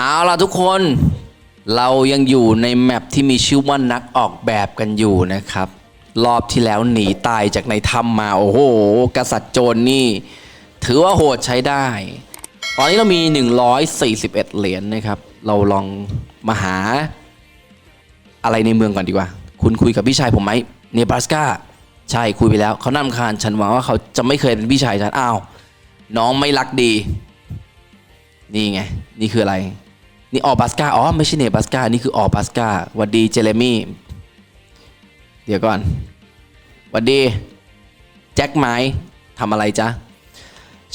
เอาล่ะทุกคนเรายังอยู่ในแมปที่มีชื่อว่านักออกแบบกันอยู่นะครับ รอบที่แล้วหนีตายจากในถ้ำมาโอ้โห กษัตริย์โจรนี่ ถือว่าโหดใช้ได้ ตอนนี้เรามี 141 เหรียญนะครับ เราลองมาหา อะไรในเมืองก่อนดีกว่า คุณคุยกับพี่ชายผมไหมเนบราสกาใช่คุยไปแล้วเขานำคาญฉันหวังว่าเขาจะไม่เคยเป็นพี่ชายฉันอ้าวน้องไม่รักดี นี่ไง นี่คืออะไร นี่ออบัสกาอ๋อไม่ใช่เนบัสกานี่คือออบัสกาวัดดีเจเรมี่เดี๋ยวก่อนวัดดีแจ็คไม้ทำอะไรจ๊ะ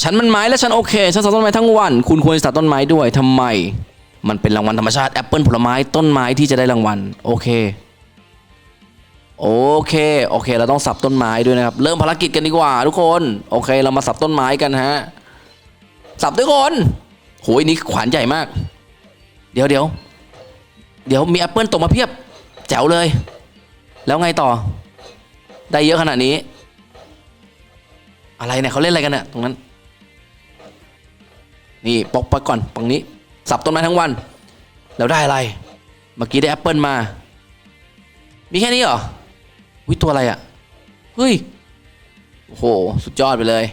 ฉันมันไม้และฉันโอเคฉันตัดต้นไม้ทั้งวัน คุณควรตัดต้นไม้ด้วยทำไม มันเป็นรางวัลธรรมชาติแอปเปิลผลไม้ต้นไม้ที่จะได้รางวัลโอเคโอเคโอเค เราต้องสับต้นไม้ด้วยนะครับ เริ่มภารกิจกันดีกว่า ทุกคน โอเค เรามาสับต้นไม้กันฮะสับทุกคนโหยนี่ขวานใหญ่มาก เดี๋ยวเดี๋ยวเดี๋ยวมีแอปเปิลตกมาเพียบ แจ๋วเลย แล้วไงต่อ ได้เยอะขนาดนี้ อะไรเนี่ยเขาเล่นอะไรกันเนี่ยตรงนั้น นี่ปอกไปก่อนตรงนี้ สับต้นไม้ทั้งวัน แล้วได้อะไร เมื่อกี้ได้แอปเปิลมา มีแค่นี้เหรอวิตัวอะไรอะ่ะเฮ้ยโอ้โห สุดยอดไปเลย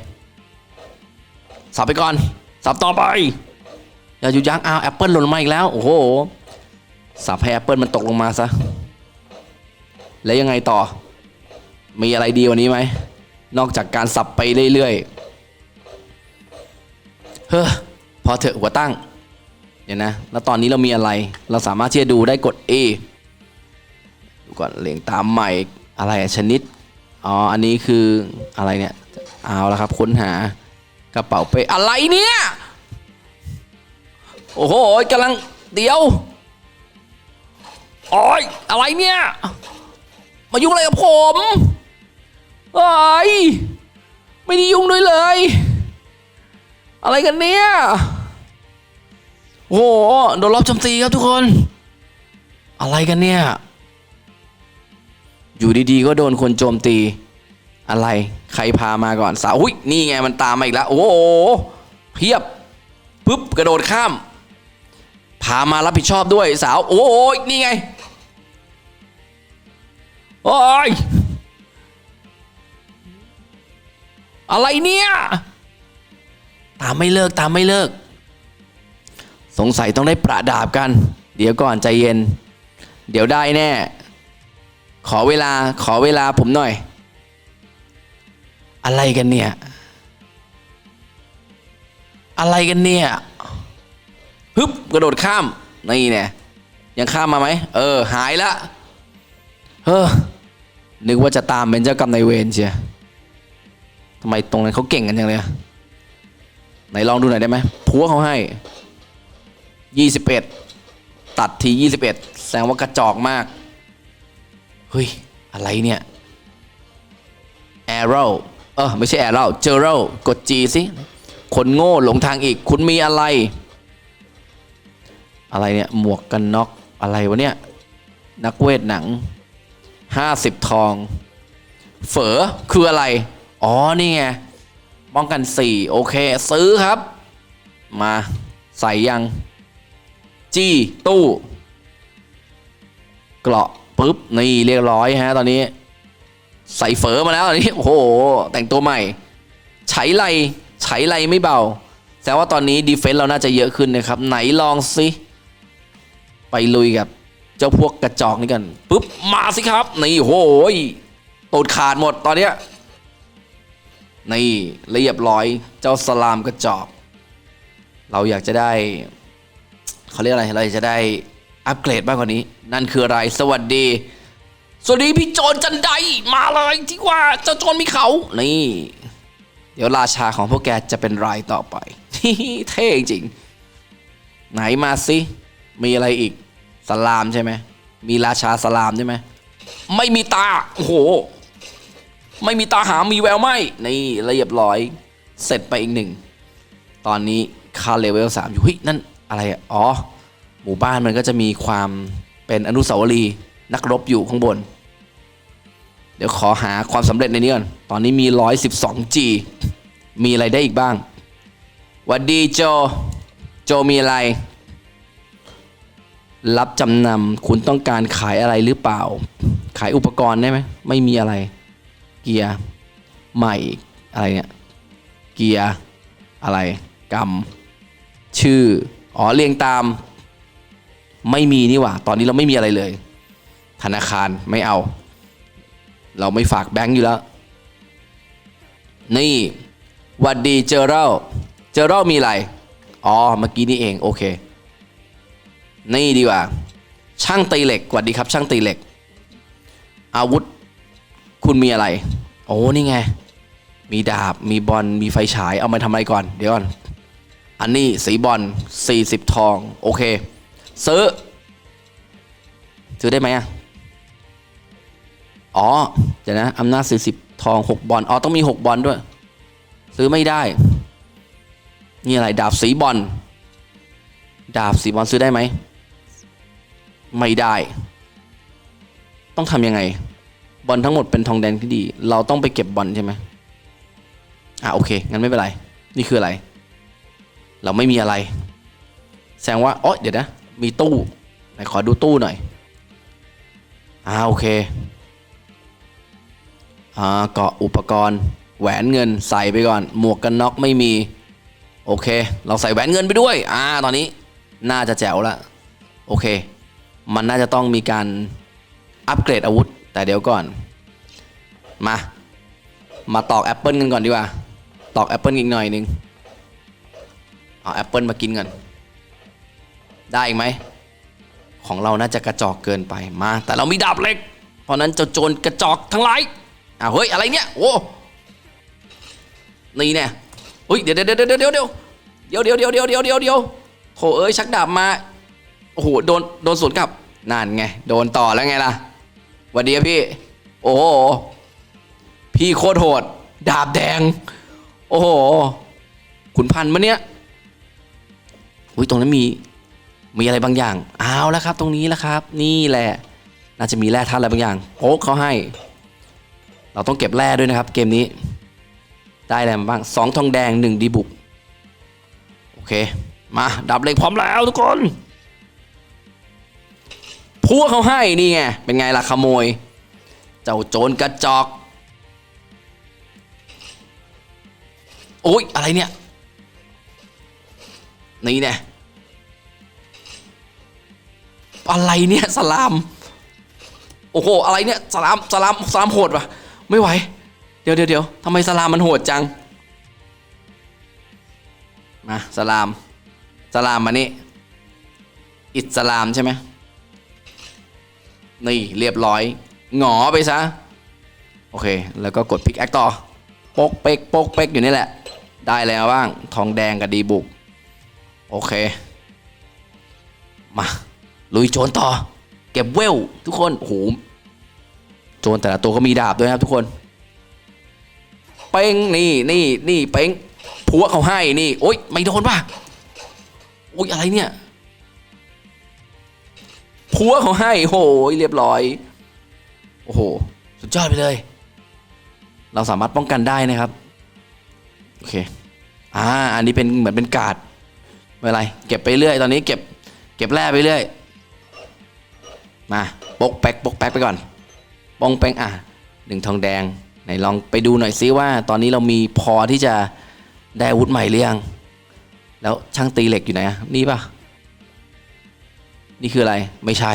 สับไปก่อน สับต่อไป อย่าหยุดยั้งอ้าวแอปเปิลหล่นมาอีกแล้ว โอ้โหสับให้แอปเปิลมันตกลงมาซะ แล้วยังไงต่อ มีอะไรดีกว่านี้ไหม นอกจากการสับไปเรื่อยๆ เฮ้อ พอเถอะหัวตั้ง เดี๋ยวนะ แล้วตอนนี้เรามีอะไร เราสามารถที่จะดูได้กด A ดูก่อนเรียงตามใหม่ อะไรชนิด อ๋อ อันนี้คืออะไรเนี่ย เอาละครับ ค้นหากระเป๋าเป้อะไรเนี่ย โอ้โหกำลังเดี๋ยวโอ้ยอะไรเนี่ย มายุ่งอะไรกับผมเอ้ยไม่ได้ยุ่งด้วยเลย อะไรกันเนี่ยโอ้โหโดนรอบโจมตีครับทุกคน อะไรกันเนี่ย อยู่ดีๆก็โดนคนโจมตี อะไรใครพามาก่อนสาวอุ้ยนี่ไงมันตามมาอีกแล้ว โอ้โหเพียบปุ๊บกระโดดข้าม พามารับผิดชอบด้วยสาว โอ้ยนี่ไง โอ้ย อะไรเนี่ย ตามไม่เลิกตามไม่เลิก สงสัยต้องได้ประดาบกัน เดี๋ยวก่อนใจเย็น เดี๋ยวได้แน่ ขอเวลาขอเวลาผมหน่อย อะไรกันเนี่ย อะไรกันเนี่ย ฮึบกระโดดข้ามนี่เนี่ยยังข้ามมาไหมเออ หายละเฮ้อนึกว่าจะตามเป็นเจ้ากรรมนายเวรเชียทำไมตรงนั้นเขาเก่งกันจังเลยอะไหนลองดูหน่อยได้ไหมพัวเขาให้ยี่สิบเอ็ดตัดทียี่สิบเอ็ดแสดงว่ากระจอกมากเฮ้ยอะไรเนี่ย arrow เออไม่ใช่ arrow เจอ arrow กด G สิคนโง่หลงทางอีก คุณมีอะไร อะไรเนี่ย หมวกกันน็อกอะไรวะเนี่ย นักเวทหนังห้าสิบทอง เฝอคืออะไร อ๋อ นี่ไงป้องกันสี่โอเค ซื้อครับ มาใส่ยัง จี้ ตู้ เกราะปุ๊บ นี่เรียบร้อยฮะ ตอนนี้ ใส่เฝอมาแล้วตอนนี้ โอ้โห แต่งตัวใหม่ ใช้ไรใช้ไรไม่เบาแสดงว่าตอนนี้ดีเฟนส์เราน่าจะเยอะขึ้นนะครับ ไหนลองสิ ไปลุยกับ เจ้าพวกกระจอกนี่กันปุ๊บมาสิครับ นี่โหยตูดขาดหมดตอนเนี้ยนี่เรียบร้อยเจ้าสลามกระจอก เราอยากจะได้เขาเรียกอะไรเราอยากจะได้อัปเกรดมากกว่านี้ นั่นคืออะไรสวัสดี สวัสดีพี่โจรจันไดมาเลยที่ว่าเจ้าโจรมีเขา นี่ เดี๋ยวราชาของพวกแกจะเป็นรายต่อไปเท่จริง ไหนมาสิ มีอะไรอีกสลามใช่ไหมมีราชาสลามใช่ไหมไม่มีตาโอ้โห ไม่มีตาหามีแววไหมนี่เรียบร้อย เสร็จไปอีกหนึ่ง ตอนนี้คาเลเวลสามอยู่เฮ้ยนั่นอะไรอะอ๋อ หมู่บ้านมันก็จะมีความเป็นอนุสาวรีย์นักรบอยู่ข้างบน เดี๋ยวขอหาความสำเร็จในนี้ก่อน ตอนนี้มี 112G มีอะไรได้อีกบ้างวัดดีโจ โจมีอะไร รับจำนำคุณต้องการขายอะไรหรือเปล่า ขายอุปกรณ์ได้ไหมไม่มีอะไร เกียร์ใหม่อะไรเนี่ยเกียร์อะไรกรรมชื่ออ๋อเรียงตาม ไม่มีนี่หว่า ตอนนี้เราไม่มีอะไรเลย ธนาคารไม่เอา เราไม่ฝากแบงก์อยู่แล้ว นี่วัดดีเจอรัลเจอรัลมีอะไร อ๋อ เมื่อกี้นี่เอง โอเค นี่ดีกว่า ช่างตีเหล็กหวัดดีครับ ช่างตีเหล็ก อาวุธคุณมีอะไร โอ้นี่ไง มีดาบมีบอลมีไฟฉายเอามาทำอะไรก่อน เดี๋ยวก่อน อันนี้สีบอล40 ทอง โอเค ซื้อ ซื้อได้ไหมอะอ๋อเดี๋ยวนะอำนาจ40 ทอง 6 บอลอ๋อต้องมี 6 บอลด้วย ซื้อไม่ได้ นี่อะไร ดาบสีบอลดาบสีบอลซื้อได้ไหม ไม่ได้ ต้องทำยังไง บอลทั้งหมดเป็นทองแดงที่ดี เราต้องไปเก็บบอลใช่ไหมอะโอเค งั้นไม่เป็นไร นี่คืออะไร เราไม่มีอะไร แสดงว่าอ๋อเดี๋ยวนะ มีตู้ไหนขอดูตู้หน่อย อ่าโอเค อ่าเกาะอุปกรณ์ แหวนเงินใส่ไปก่อน หมวกกันน็อกไม่มี โอเค เราใส่แหวนเงินไปด้วย อ่า ตอนนี้ น่าจะแจ๋วละ โอเค มันน่าจะต้องมีการอัปเกรดอาวุธ แต่เดี๋ยวก่อน มา มาตอกแอปเปิลกันก่อนดีกว่า ตอกแอปเปิลอีกหน่อยหนึง เอาแอปเปิลมากินกันได้อีกไหม ของเราน่าจะกระจอกเกินไป มา แต่เรามีดาบเหล็ก เพราะนั้นเจ้าโจรกระจอกทั้งหลายอ่าเฮ้ย อะไรเนี่ย โอ้นี่แน่เฮ้ยเดี๋ยวเดี๋ยวเดี๋ยวเดี๋ยวเดี๋ยวเดี๋ยวเดี๋ยวเดี๋ยวเดี๋ยวเดี๋ยวเดี๋ยวเดี๋ยวโถเอ้ยชักดาบมา โอ้โหโดนโดนสวนกลับนั่นไง โดนต่อแล้วไงล่ะวันดีครับพี่ โอ้โห พี่โคตรโหด ดาบแดง โอ้โห ขุนพันธ์มะเนี้ยอุ้ยตรงนั้นมี มีอะไรบางอย่างเอาแล้วครับ ตรงนี้แล้วครับ นี่แหละ น่าจะมีแร่ธาตุอะไรบางอย่างโอ้เขาให้ เราต้องเก็บแร่ด้วยนะครับ เกมนี้ ได้อะไรมาบ้างสองทองแดงหนึ่งดีบุก โอเค มาดับเหล็กพร้อมแล้วทุกคน พวกเขาให้นี่ไง เป็นไงล่ะขโมย เจ้าโจรกระจอก โอ้ยอะไรเนี่ย นี่แน่อะไรเนี่ยสลาม โอ้โห อะไรเนี่ยสลามสลามสลามโหดปะไม่ไหว เดี๋ยวเดี๋ยวเดี๋ยวทำไมสลามมันโหดจัง มาสลาม สลามมานี่ อิสลามใช่ไหม นี่เรียบร้อย หงอไปซะ โอเค แล้วก็กดพิกแอคต่อโป๊กเป๊กโป๊กเป๊กอยู่นี่แหละ ได้แล้วบ้าง ทองแดงกับดีบุก โอเค มา ลุยโจรต่อ เก็บเวล ทุกคนโอ้โหโจรแต่ละตัวก็มีดาบด้วยครับทุกคน เป้งนี่นี่นี่เป้งผัวเขาให้นี่ โอ๊ยไม่โดนป่ะโอ๊ยอะไรเนี่ย ผัวเขาให้โอ้โหเรียบร้อย โอ้โห สุดยอดไปเลย เราสามารถป้องกันได้นะครับ โอเค อ่า อันนี้เป็นเหมือนเป็นกาดไม่เป็นไร เก็บไปเรื่อย ตอนนี้เก็บ เก็บแร่ไปเรื่อย มาปกแป๊กปกแป๊กไปก่อนปองแป้งอะหนึ่งทองแดง ไหนลองไปดูหน่อยซิว่า ตอนนี้เรามีพอที่จะได้อาวุธใหม่หรือยัง แล้วช่างตีเหล็กอยู่ไหนอะ นี่ป่ะ นี่คืออะไรไม่ใช่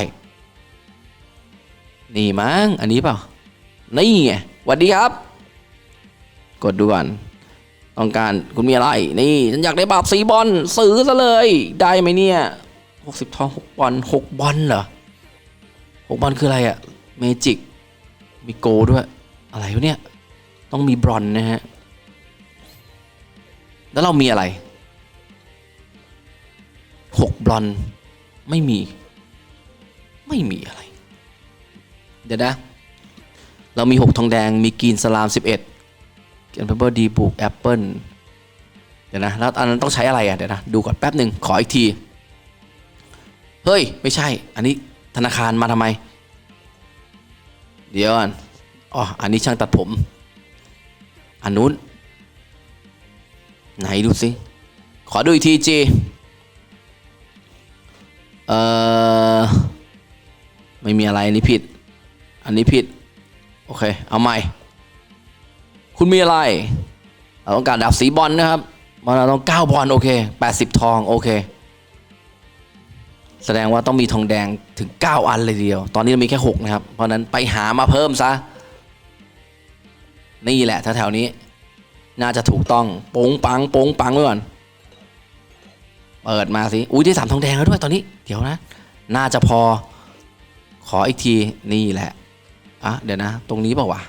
นี่มั้งอันนี้เปล่า นี่ไงสวัสดีครับ กดดูก่อนต้องการคุณมีอะไร นี่ ฉันอยากได้บาปสีบอลซื้อซะเลย ได้ไหมเนี่ยหกสิบทองหกบอลหกบอลเหรอหกบอลคืออะไรอะเมจิกมีโกด้วย อะไรวะเนี่ย ต้องมีบรอนนะฮะ แล้วเรามีอะไรหกบอน ไม่มี ไม่มีอะไร เดี๋ยวนะ เรามีหกทองแดงมีกรีนสลามสิบเอ็ดเกนเพเปอร์ดีบุกแอปเปิลเดี๋ยวนะ แล้วอันนั้นต้องใช้อะไรอะ เดี๋ยวนะ ดูก่อนแป๊บหนึ่งขออีกที เฮ้ย ไม่ใช่ อันนี้ธนาคารมาทำไม เดี๋ยวก่อนอ๋อ อันนี้ช่างตัดผม อันนู้น ไหนดูสิ ขอดูอีกทีจี เออไม่มีอะไรอันนี้ผิด อันนี้ผิด โอเค เอาใหม่ คุณมีอะไร เราต้องการดาบสีบอลนะครับมันเราต้องเก้าบอลโอเคแปดสิบทองโอเค แสดงว่าต้องมีทองแดงถึง 9 อันเลยเดียว ตอนนี้เรามีแค่ 6 นะครับ เพราะฉะนั้นไปหามาเพิ่มซะ นี่แหละแถวๆนี้ น่าจะถูกต้องโป้งปังโป้งปังไว้ก่อน เปิดมาสิ อุ้ยได้สามทองแดงแล้วด้วยตอนนี้ เดี๋ยวนะ น่าจะพอ ขออีกทีนี่แหละอะเดี๋ยวนะ ตรงนี้เปล่าวะ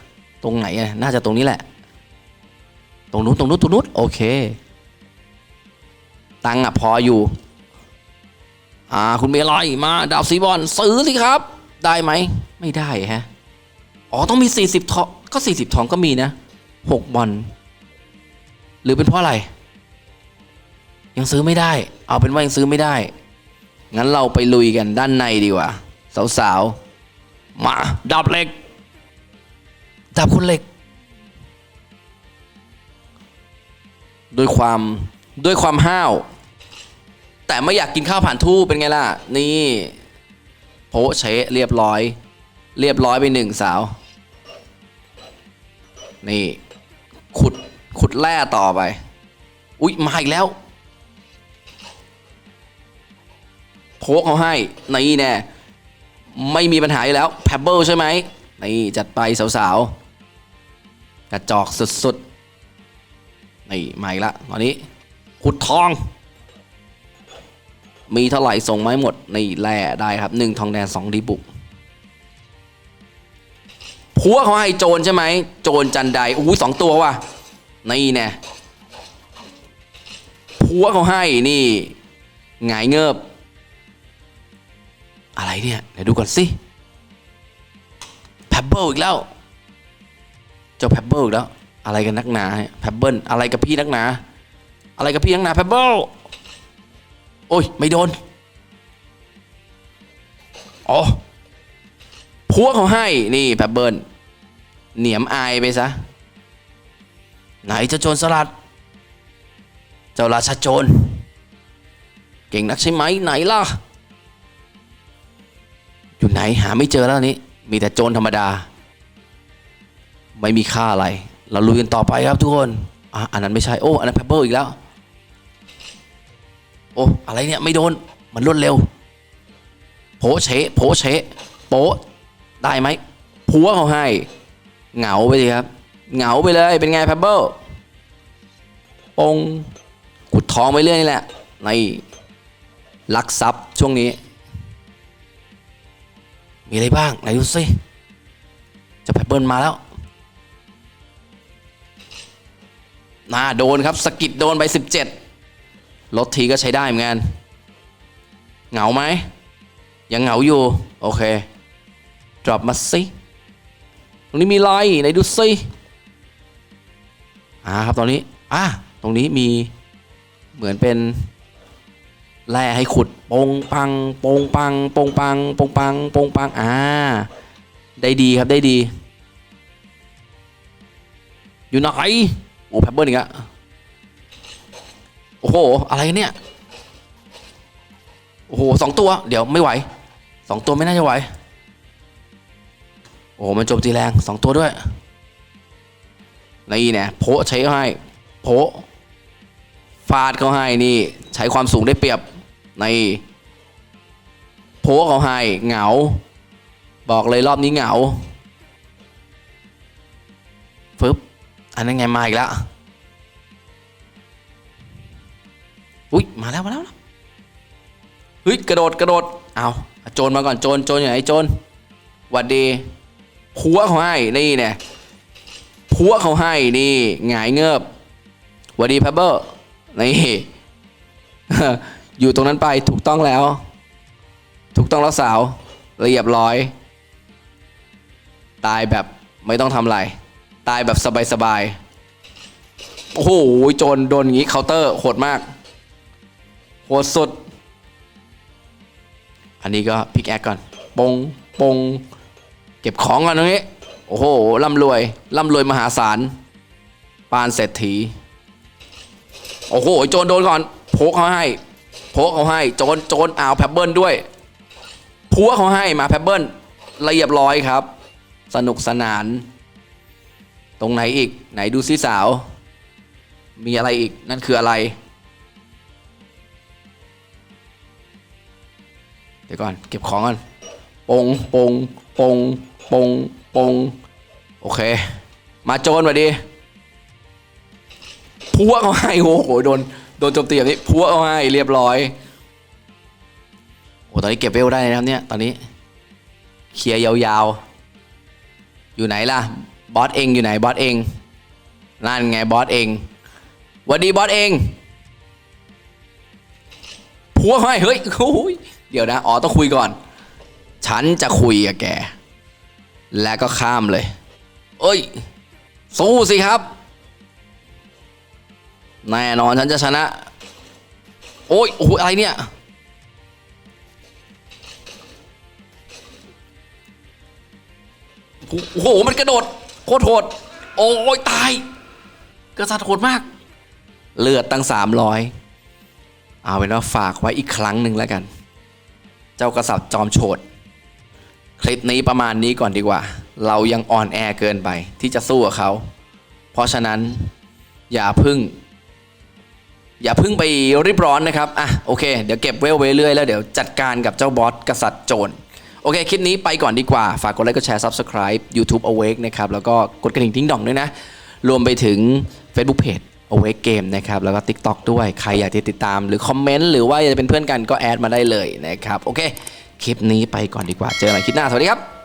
ตรงไหนอะน่าจะตรงนี้แหละ ตรงนู้นตรงนู้นตรงนู้นโอเค ตังอะพออยู่ อ่า คุณเมลอยมา ดาวสีบอลซื้อสิครับ ได้ไหม ไม่ได้ฮะ อ๋อ ต้องมี 40ทองก็ 40ทองก็มีนะ6บอลหรือเป็นเพราะอะไร ยังซื้อไม่ได้ เอาเป็นว่ายังซื้อไม่ได้ งั้นเราไปลุยกันด้านในดีกว่า สาวๆ มาดับเหล็กดับคนเหล็ก ด้วยความด้วยความห้าว แต่ไม่อยากกินข้าวผ่านทู่เป็นไงล่ะ นี่โพเชเรียบร้อย เรียบร้อยไปหนึ่งสาว นี่ ขุดขุดแร่ต่อไป อุ๊ย มาอีกแล้ว โพกเขาให้นี่แน่ไม่มีปัญหาอยู่แล้วแพบเบิลใช่ไหมนี่จัดไปสาวๆ กระจอกสุดๆ นี่มาอีกละตอนนี้ขุดทอง มีเท่าไหร่ส่งมาให้หมด นี่แร่ได้ครับหนึ่งทองแดงสองดีบุกผัวเขาให้โจรใช่ไหม โจรจันไดอู้สองตัวว่ะ นี่แน่ผัวเขาให้นี่ หงายเงิบ อะไรเนี่ยเดี๋ยวดูก่อนสิแพบเบิลอีกแล้ว เจ้าแพบเบิลอีกแล้ว อะไรกันนักหนาแพบเบิลอะไรกับพี่นักหนา อะไรกับพี่นักหนาแพบเบิลโอ้ย ไม่โดน อ๋อพวกเขาให้นี่แพบเบิลเหนียมอายไปซะ ไหนเจ้าโจรสลัด เจ้าราชาโจร เก่งนักใช่ไหมไหนล่ะ อยู่ไหนหาไม่เจอแล้วนี้ มีแต่โจรธรรมดา ไม่มีค่าอะไร เราลุยกันต่อไปครับทุกคนอะอันนั้นไม่ใช่ โอ้ อันนั้นแพบเบิลอีกแล้ว โอ้ อะไรเนี่ย ไม่โดน มันรวดเร็ว โผเฉะโผเฉะโปะได้ไหมผัวเขาให้ เหงาไปสิครับ เหงาไปเลย เป็นไงแพบเบิลปงขุดทองไปเรื่อยนี่แหละในลักทรัพย์ช่วงนี้ มีอะไรบ้าง ไหนดูสิจะแพเบิลมาแล้วน่าโดนครับสกิดโดนไป 17 ลดทีก็ใช้ได้เหมือนกัน เหงาไหม ยังเหงาอยู่ โอเคดรอปมาสิตรงนี้มีไรไหนดูสิอ่าครับตอนนี้ อ่าตรงนี้มีเหมือนเป็น แร่ให้ขุดโปงปังโปงปังโปงปังโปงปังโปงปังอ่าได้ดีครับได้ดี อยู่ไหนโอ้แพบเบิลอีกอะโอ้โห อะไรเนี่ย โอ้โหสองตัว เดี๋ยวไม่ไหวสองตัวไม่น่าจะไหว โอ้โห มันโจมตีแรงสองตัวด้วยนี่เนี่ยโพใช้ให้โพฟาดเขาให้นี่ ใช้ความสูงได้เปรียบ ในโพเขาให้เหงา บอกเลยรอบนี้เหงาฟึบอันนั้นไงมาอีกแล้วอุ้ยมาแล้วมาแล้วเฮ้ยกระโดดกระโดดเอาโจรมาก่อนโจรโจรอยู่ไหนโจรหวัดดีผัวเขาให้นี่เนี่ยผัวเขาให้นี่หงายเงือบหวัดดีพับเบอร์นี่ อยู่ตรงนั้นไปถูกต้องแล้ว ถูกต้องแล้วสาวเรียบร้อย ตายแบบไม่ต้องทำอะไร ตายแบบสบายๆโอ้โหโจรโดนอย่างนี้เคาน์เตอร์โหดมาก โหดสุด อันนี้ก็พิกแอคก่อน ปงปงเก็บของก่อนตรงนี้ โอ้โหร่ำรวยร่ำรวยมหาศาลปานเศรษฐี โอ้โห โจรโดนก่อนโพกเขาให้ โพกเขาให้โจรโจรอ้าวแพบเบิลด้วยพัวเขาให้มาแพบเบิลเรียบร้อยครับ สนุกสนาน ตรงไหนอีกไหนดูซิสาว มีอะไรอีกนั่นคืออะไร เดี๋ยวก่อน เก็บของก่อนปงปงปงปงปงโอเค มาโจนมาดิพัวเขาให้โอ้โหโดน โดนโจมตีแบบนี้พัวเขาให้เรียบร้อยโอ้ตอนนี้เก็บเวลได้นะครับเนี่ยตอนนี้เคลียร์ยาวๆ อยู่ไหนล่ะบอสเองอยู่ไหนบอสเองนั่นไงบอสเองวัสดีบอสเองพัวเขาให้เฮ้ยโอ้ยเดี๋ยวนะอ๋อต้องคุยก่อน ฉันจะคุยกับแก แล้วก็ข้ามเลย เอ้ย สู้สิครับ แน่นอนฉันจะชนะ โอ้ยโอ้โหอะไรเนี่ย โอ้โห มันกระโดด โคตรโหด โอ้ยตาย กระสัดโหดมาก เลือดตั้งสามร้อยเอาเป็นว่าฝากไว้อีกครั้งหนึ่งแล้วกัน เจ้ากษัตริย์จอมโฉดคลิปนี้ประมาณนี้ก่อนดีกว่า เรายังอ่อนแอเกินไปที่จะสู้กับเขา เพราะฉะนั้นอย่าพึ่ง อย่าพึ่งไปรีบร้อนนะครับ อะโอเค เดี๋ยวเก็บเวลไว้เรื่อยแล้วเดี๋ยวจัดการกับเจ้าบอสกษัตริย์โจร โอเคคลิปนี้ไปก่อนดีกว่า ฝากกดไลค์กดแชร์ Subscribe YouTube Awake นะครับ แล้วก็กดกระดิ่งทิ้งดองด้วยนะ รวมไปถึง Facebook Page Awake Game นะครับ แล้วก็ TikTok ด้วย ใครอยากจะติดตามหรือคอมเมนต์หรือว่าอยากจะเป็นเพื่อนกันก็แอดมาได้เลยนะครับ โอเค คลิปนี้ไปก่อนดีกว่า เจอกันใหม่คลิปหน้า สวัสดีครับ